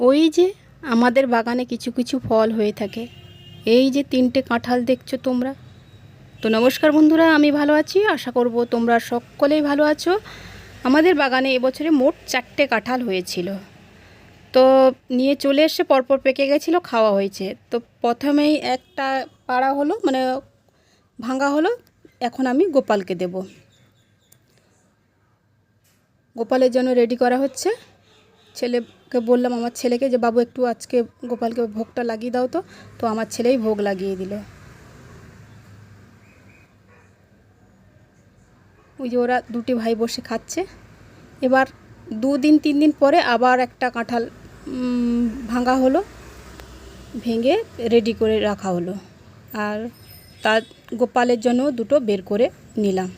ওই যে আমাদের বাগানে কিছু কিছু ফল হয়ে থাকে। এই যে তিনটে কাঁঠাল দেখছ তোমরা। তো নমস্কার বন্ধুরা, আমি ভালো আছি। আশা করব তোমরা সকলেই ভালো আছো। আমাদের বাগানে এবছরে মোট চারটে কাঁঠাল হয়েছিল। তো নিয়ে চলে এসে পরপর পেকে গেছিল, খাওয়া হয়েছে। তো প্রথমেই একটা পাড়া হলো মানে ভাঙা হলো। এখন আমি গোপালকে দেব। গোপালের জন্য রেডি করা হচ্ছে। ছেলেকে বললাম, আমার ছেলেকে যে, বাবু, একটু আজকে গোপালকে ভোগটা লাগিয়ে দাও তো। তো আমার ছেলেই ভোগ লাগিয়ে দিল। ওই যে ওরা দুটি ভাই বসে খাচ্ছে। এবার দুদিন তিন দিন পরে আবার একটা কাঁঠাল ভাঙা হলো, ভেঙে রেডি করে রাখা হলো। আর তার গোপালের জন্য দুটো বের করে নিলাম।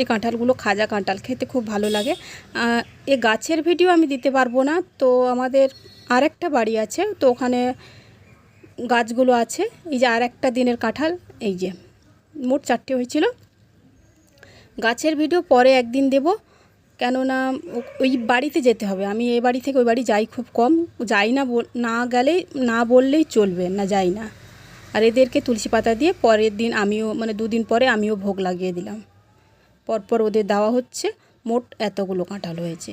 এই কাঁঠালগুলো খাজা কাঁঠাল খেতে খুব ভালো লাগে। এ গাছের ভিডিও আমি দিতে পারব না। তো আমাদের আরেকটা বাড়ি আছে, তো ওখানে গাছগুলো আছে। এই যে আর একটা দিনের কাঁঠাল, এই যে মোট চারটে হয়েছিল। গাছের ভিডিও পরে একদিন দেব, কেননা ওই বাড়িতে যেতে হবে। আমি এ বাড়ি থেকে ওই বাড়ি যাই খুব কম। যাই না না গেলেই না বললেই চলবে, না যাই না। আর এদেরকে তুলসী পাতা দিয়ে পরের দিন আমিও মানে দুদিন পরে আমিও ভোগ লাগিয়ে দিলাম। পরপর ওদের দেওয়া হচ্ছে। মোট এতগুলো কাঁঠাল হয়েছে।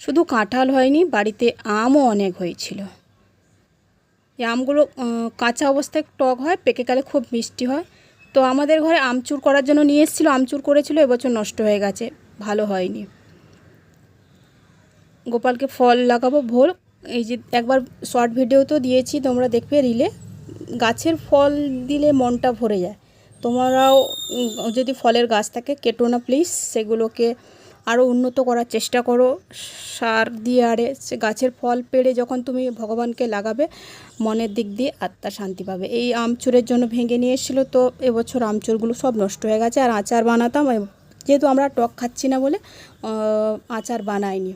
শুধু কাঁঠাল হয়নি, বাড়িতে আমও অনেক হয়েছিল। এই আমগুলো কাঁচা অবস্থায় টক হয়, পেকে গেলে খুব মিষ্টি হয়। তো আমাদের ঘরে আমচুর করার জন্য নিয়ে এসেছিল আমচুর করেছিল, এবছর নষ্ট হয়ে গেছে, ভালো হয়নি। গোপালকে ফল লাগাবো ভোর। এই যে একবার শর্ট ভিডিও তো দিয়েছি, তোমরা দেখবে রিলে। গাছের ফল দিলে মনটা ভরে যায়। তোমরাও যদি ফলের গাছ থাকে, কেটো না প্লিজ সেগুলোকে আরও উন্নত করার চেষ্টা করো। সার দিয়ে আরে, সে গাছের ফল পেড়ে যখন তুমি ভগবানকে লাগাবে, মনের দিক দিয়ে আত্মা শান্তি পাবে। এই আমচুরের জন্য ভেঙে নিয়ে এসেছিল তো, এবছর আমচুরগুলো সব নষ্ট হয়ে গেছে। আর আচার বানাতাম যেহেতু আমরা টক খাচ্ছি না বলে আচার বানাইনি।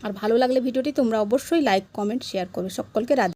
আর ভালো লাগলে ভিডিওটি তোমরা অবশ্যই লাইক কমেন্ট শেয়ার করবে। সকলকে রাধে।